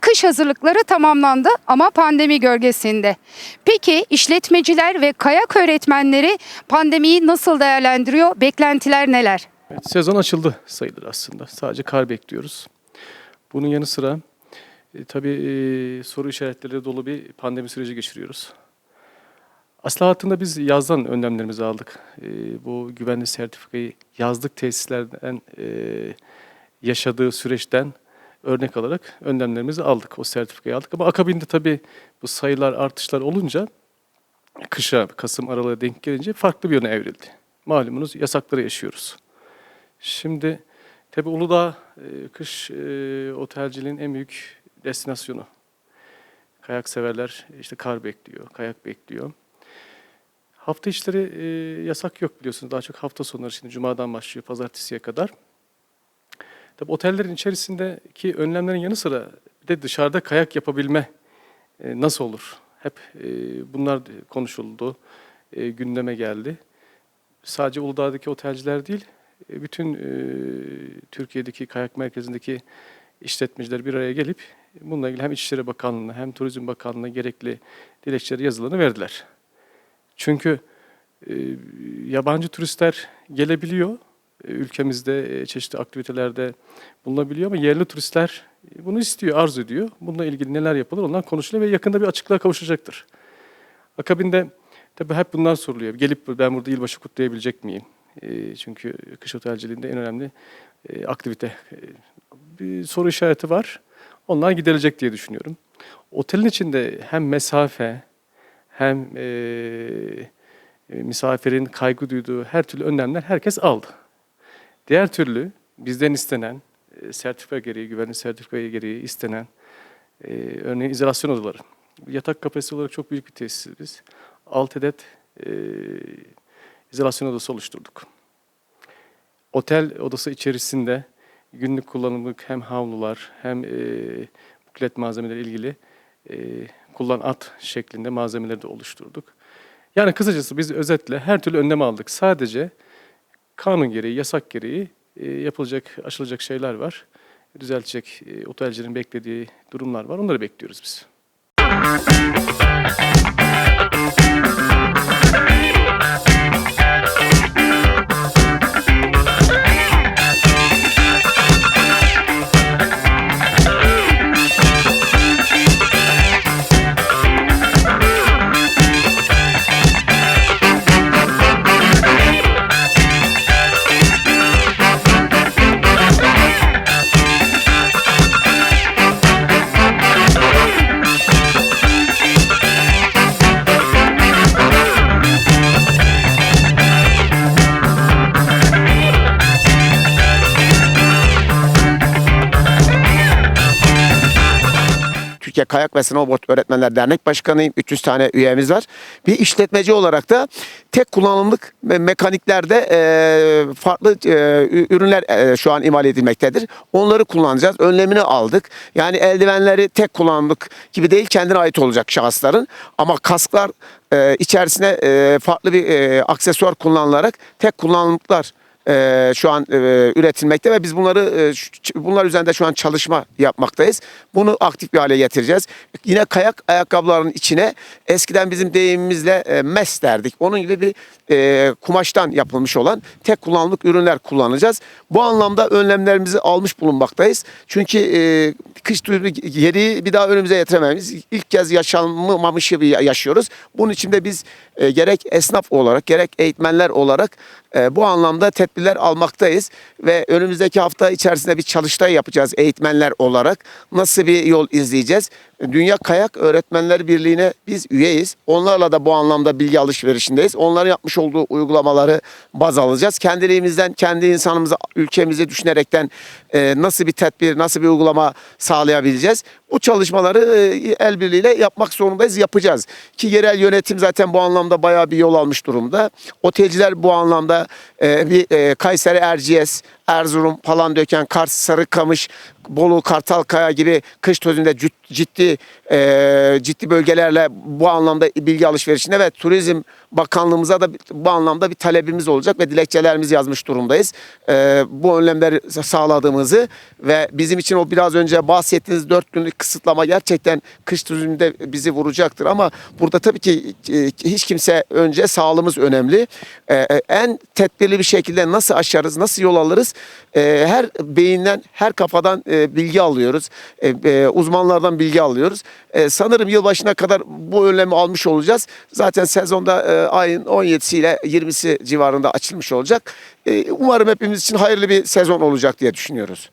kış hazırlıkları tamamlandı ama pandemi gölgesinde. Peki işletmeciler ve kayak öğretmenleri pandemiyi nasıl değerlendiriyor? Beklentiler neler? Evet, sezon açıldı sayılır aslında. Sadece kar bekliyoruz. Bunun yanı sıra e, tabii e, soru işaretleriyle dolu bir pandemi süreci geçiriyoruz. Aslında hayatında biz yazdan önlemlerimizi aldık. E, bu güvenli sertifikayı yazlık tesislerden e, yaşadığı süreçten örnek alarak önlemlerimizi aldık. O sertifikayı aldık. Ama akabinde tabii bu sayılar artışlar olunca kışa, Kasım aralığa denk gelince farklı bir yöne evrildi. Malumunuz yasakları yaşıyoruz. Şimdi tabi Uludağ e, kış e, otelciliğin en büyük destinasyonu. Kayak severler işte kar bekliyor, kayak bekliyor. Hafta içleri e, yasak yok biliyorsunuz. Daha çok hafta sonları şimdi cumadan başlıyor pazartesiye kadar. Tabi otellerin içerisindeki önlemlerin yanı sıra bir de dışarıda kayak yapabilme e, nasıl olur? Hep e, bunlar konuşuldu, e, gündeme geldi. Sadece Uludağ'daki otelciler değil, e, bütün e, Türkiye'deki kayak merkezindeki işletmeciler bir araya gelip bununla ilgili hem İçişleri Bakanlığı'na hem Turizm Bakanlığı'na gerekli dilekçeleri yazılarını verdiler. Çünkü e, yabancı turistler gelebiliyor, ülkemizde e, çeşitli aktivitelerde bulunabiliyor ama yerli turistler e, bunu istiyor, arzu ediyor. Bununla ilgili neler yapılır onlar konuşuluyor ve yakında bir açıklığa kavuşacaktır. Akabinde tabii hep bunlar soruluyor. Gelip ben burada yılbaşı kutlayabilecek miyim? E, çünkü kış otelciliğinde en önemli e, aktivite. E, bir soru işareti var. Onlar giderilecek diye düşünüyorum. Otelin içinde hem mesafe hem e, e, misafirin kaygı duyduğu her türlü önlemler herkes aldı. Diğer türlü bizden istenen, e, sertifika gereği, güvenlik sertifika gereği istenen, e, örneğin izolasyon odaları. Yatak kapasitesi olarak çok büyük bir tesisiz biz. 6 adet e, izolasyon odası oluşturduk. Otel odası içerisinde günlük kullanımlık hem havlular hem e, buklet malzemeleri ilgili e, kullan at şeklinde malzemeleri de oluşturduk. Yani kısacası biz özetle her türlü önlem aldık. Sadece kanun gereği, yasak gereği e, yapılacak, aşılacak şeyler var. Düzeltecek e, otelcilerin beklediği durumlar var. Onları bekliyoruz biz. Türkiye Kayak ve Snowboard Öğretmenler Dernek Başkanıyım. 300 tane üyemiz var. Bir işletmeci olarak da tek kullanımlık me- mekaniklerde e, farklı e, ürünler e, şu an imal edilmektedir. Onları kullanacağız. Önlemini aldık. Yani eldivenleri tek kullanımlık gibi değil kendine ait olacak şahısların. Ama kasklar e, içerisine e, farklı bir e, aksesuar kullanılarak tek kullanımlıklar e, şu an e, üretilmekte ve biz bunları e, bunlar üzerinde şu an çalışma yapmaktayız. Bunu aktif bir hale getireceğiz. Yine kayak ayakkabılarının içine eskiden bizim deyimimizle mes derdik. Onun gibi bir kumaştan yapılmış olan tek kullanımlık ürünler kullanacağız. Bu anlamda önlemlerimizi almış bulunmaktayız. Çünkü e, kış geriyi bir daha önümüze getiremeyiz. İlk kez yaşanmamış gibi yaşıyoruz. Bunun için de biz gerek esnaf olarak gerek eğitmenler olarak bu anlamda tedbirler almaktayız ve önümüzdeki hafta içerisinde bir çalıştay yapacağız eğitmenler olarak. Nasıl bir yol izleyeceğiz? Dünya Kayak Öğretmenler Birliği'ne biz üyeyiz. Onlarla da bu anlamda bilgi alışverişindeyiz. Onların yapmış olduğu uygulamaları baz alacağız. Kendiliğimizden, kendi insanımızı, ülkemizi düşünerekten e, nasıl bir tedbir, nasıl bir uygulama sağlayabileceğiz? Bu çalışmaları e, el birliğiyle yapmak zorundayız, yapacağız. Ki yerel yönetim zaten bu anlamda bayağı bir yol almış durumda. Otelciler bu anlamda e, bir e, Kayseri Erciyes, Erzurum, Palandöken, Kars, Sarıkamış, Bolu, Kartalkaya gibi kış tozunda cüt ciddi e, ciddi bölgelerle bu anlamda bilgi alışverişinde ve Turizm Bakanlığımıza da bu anlamda bir talebimiz olacak ve dilekçelerimizi yazmış durumdayız. E, bu önlemleri sağladığımızı ve bizim için o biraz önce bahsettiğiniz dört günlük kısıtlama gerçekten kış turizminde bizi vuracaktır ama burada tabii ki e, hiç kimse önce sağlığımız önemli. E, e, en tedbirli bir şekilde nasıl aşarız, nasıl yol alırız? E, her beyinden, her kafadan e, bilgi alıyoruz. E, e, uzmanlardan bilgi alıyoruz. E, sanırım yılbaşına kadar bu önlemi almış olacağız. Zaten sezonda e, ayın 17'si ile 20'si civarında açılmış olacak. E, umarım hepimiz için hayırlı bir sezon olacak diye düşünüyoruz.